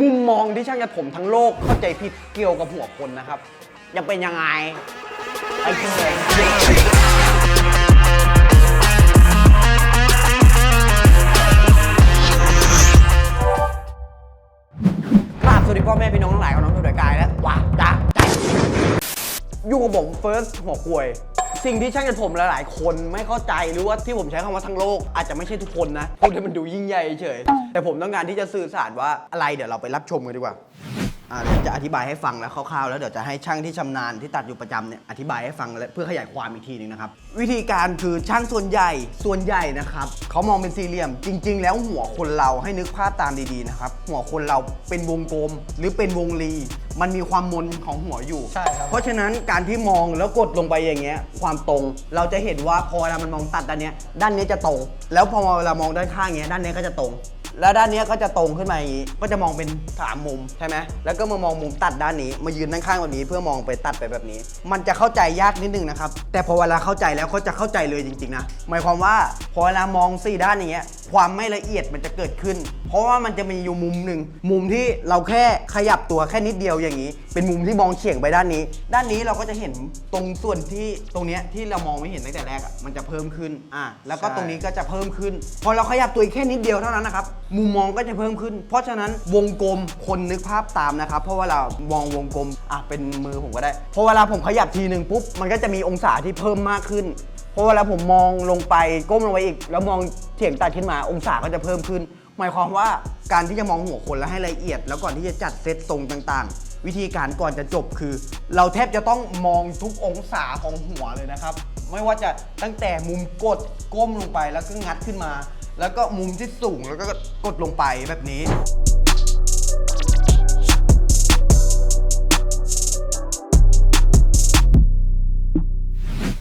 มุมมองที่ช่างจะถมทั้งโลกเข้าใจผิดเกี่ยวกับหัวคนนะครับ ยังเป็นยังไงไอ้เจ้ากราบสวัสดีพ่อแม่พี่น้องทั้งหลายของน้องทุกรายกายและว้าจ้าอยู่กับผมเฟิร์สหัวกลวย สิ่งที่ช่างตัดผมหลายๆ คนไม่เข้าใจหรือว่าที่ผมใช้คำว่าทั้งโลกอาจจะไม่ใช่ทุกคนนะพูดให้มันดูยิ่งใหญ่เฉย แต่ผมต้องการที่จะสื่อสารว่าอะไรเดี๋ยวเราไปรับชมกันดีกว่า อ่าเดี๋ยวจะอธิบายให้ฟังแล้วคร่าวๆแล้วเดี๋ยวจะให้ช่างที่ชำนาญที่ตัดอยู่ประจำเนี่ยอธิบายให้ฟังและเพื่อขยายความอีกทีหนึงนะครับ วิธีการคือช่างส่วนใหญ่ส่วนใหญ่นะครับเขามองเป็นสี่เหลี่ยม จริง ๆ แล้วหัวคนเราให้นึกภาพตามดีๆนะครับหัวคนเราเป็นวงกลมหรือเป็นวงรี มันมีความมนของหัวอยู่ ใช่ครับ เพราะฉะนั้นการที่มองแล้วกดลงไปอย่างเงี้ยความตรงเราจะเห็นว่าพอเวลามันมองตัดด้านเนี้ยด้านนี้จะตรง แล้วพอเวลามองด้านข้างเงี้ยด้านนี้ก็จะตรง แล้วด้านเนี้ยก็จะตรงขึ้นมาอย่างนี้ ก็จะมองเป็นสามมุมใช่ไหมแล้วก็มามองมุมตัดด้านนี้ มายืนด้านข้างแบบนี้ เพื่อมองไปตัดไปแบบนี้ มันจะเข้าใจยากนิดนึงนะครับ แต่พอเวลาเข้าใจแล้วเขาจะเข้าใจเลยจริงๆนะ หมายความว่าพอเวลามองสี่ด้านอย่างเงี้ย ความไม่ละเอียดมันจะเกิดขึ้นเพราะว่ามันจะมีอยู่มุมหนึ่งมุมที่เราแค่ขยับตัวแค่นิดเดียวอย่างนี้ เป็นมุมที่มองเฉียงไปด้านนี้ ด้านนี้เราก็จะเห็นตรงส่วนที่ตรงเนี้ยที่เรามองไม่เห็นตั้งแต่แรกอะมันจะเพิ่มขึ้นอะแล้วก็ใช่ตรงนี้ก็จะเพิ่มขึ้น พอเราขยับตัวอีกแค่นิดเดียวเท่านั้นนะครับมุมมองก็จะเพิ่มขึ้น เพราะฉะนั้นวงกลมคนนึกภาพตามนะครับเพราะเวลามองวงกลมอะเป็นมือผมก็ได้พอเวลาผมขยับทีหนึ่งปุ๊บมันก็จะมีองศาที่เพิ่มมากขึ้นพอเวลาผมมองลงไปก้มลงไปอีก แล้วมองเฉียงตัดขึ้นมาองศาก็จะเพิ่มขึ้น หมายความว่าการที่จะมองหัวคนแล้วให้ละเอียด แล้วก่อนที่จะจัดเซตทรงต่างๆ วิธีการก่อนจะจบคือ เราแทบจะต้องมองทุกองศาของหัวเลยนะครับ ไม่ว่าจะตั้งแต่มุมกดก้มลงไปแล้วก็งัดขึ้นมา แล้วก็มุมที่สูงแล้วก็กดลงไปแบบนี้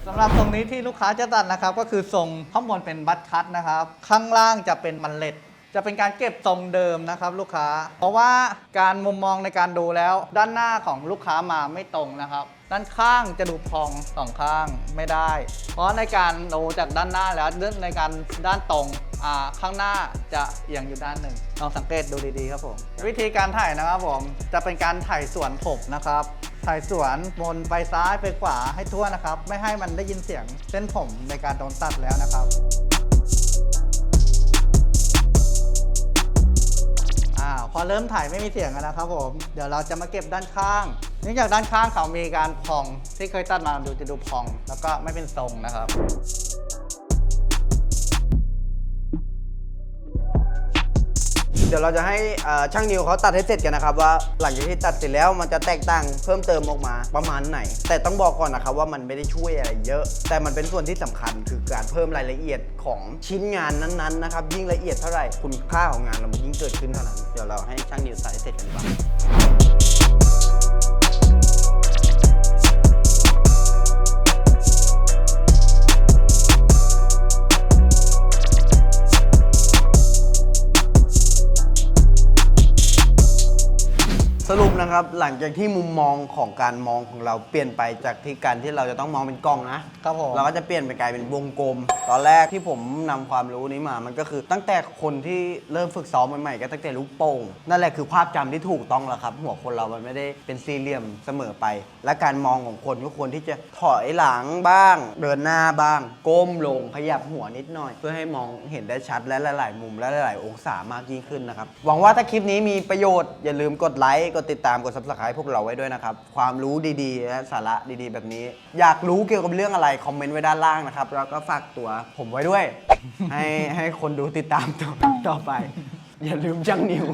สำหรับตรงนี้ที่ลูกค้าจะตัดนะครับ ก็คือทรงข้างบนเป็นบัตคัตนะครับ ข้างล่างจะเป็นมันเล็ด จะเป็นการเก็บทรงเดิมนะครับลูกค้า เพราะว่าการมุมมองในการดูแล้ว ด้านหน้าของลูกค้ามาไม่ตรงนะครับ ด้านข้างจะดูพองสองข้างไม่ได้ เพราะในการดูจากด้านหน้าแล้วในการด้านตรงข้างหน้าจะเอียงอยู่ด้านหนึ่งลองสังเกตดูดีๆครับผม วิธีการถ่ายนะครับผมจะเป็นการถ่ายสวนผมนะครับถ่ายสวนวนไปซ้ายไปขวาให้ทั่วนะครับ ไม่ให้มันได้ยินเสียงเส้นผมในการโดนตัดแล้วนะครับ พอเริ่มถ่ายไม่มีเสียงแล้วนะครับผม เดี๋ยวเราจะมาเก็บด้านข้าง เนื่องจากด้านข้างเขามีการพองที่เคยตัดมาดูจะดูพอง แล้วก็ไม่เป็นทรงนะครับ ดี๋ยวเราจะให้ช่างนิวเขาตัดให้เสร็จกันนะครับว่าหลังจากที่ตัดเสร็จแล้วมันจะแตกต่างเพิ่มเติมออกมาประมาณไหน แต่ต้องบอกก่อนนะครับว่ามันไม่ได้ช่วยอะไรเยอะ แต่มันเป็นส่วนที่สำคัญคือการเพิ่มรายละเอียดของชิ้นงานนั้นๆนะครับยิ่งละเอียดเท่าไหร่คุณค่าของงานเรามันยิ่งเกิดขึ้นเท่านั้นเดี๋ยวเราให้ช่างนิวตัดให้เสร็จกันดีกว่า สรุปนะครับหลังจากที่มุมมองของการมองของเราเปลี่ยนไปจากที่การที่เราจะต้องมองเป็นกล้องนะครับผมเราก็จะเปลี่ยนไปกลายเป็นวงกลม ตอนแรกที่ผมนำความรู้นี้มามันก็คือตั้งแต่คนที่เริ่มฝึกซ้อมใหม่ๆก็ตั้งแต่ลูกโป่งนั่นแหละคือภาพจำที่ถูกต้องแล้วครับ หัวคนเรามันไม่ได้เป็นสี่เหลี่ยมเสมอไป และการมองของคนก็ควรที่จะถอยหลังบ้าง เดินหน้าบ้าง ก้มลงขยับหัวนิดหน่อย เพื่อให้มองเห็นได้ชัดและหลาย ๆ มุมและหลาย ๆ องศามากยิ่งขึ้นนะครับหวังว่าถ้าคลิปนี้มีประโยชน์อย่าลืมกดไลค์กดติดตามกด subscribe พวกเราไว้ด้วยนะครับ ความรู้ดีๆและสาระดีๆ แบบนี้ อยากรู้เกี่ยวกับเรื่องอะไร คอมเมนต์ไว้ด้านล่างนะครับ แล้วก็ฝากตัวผมไว้ด้วย ให้ให้คนดูติดตามต่อต่อไป อย่าลืมจังนิว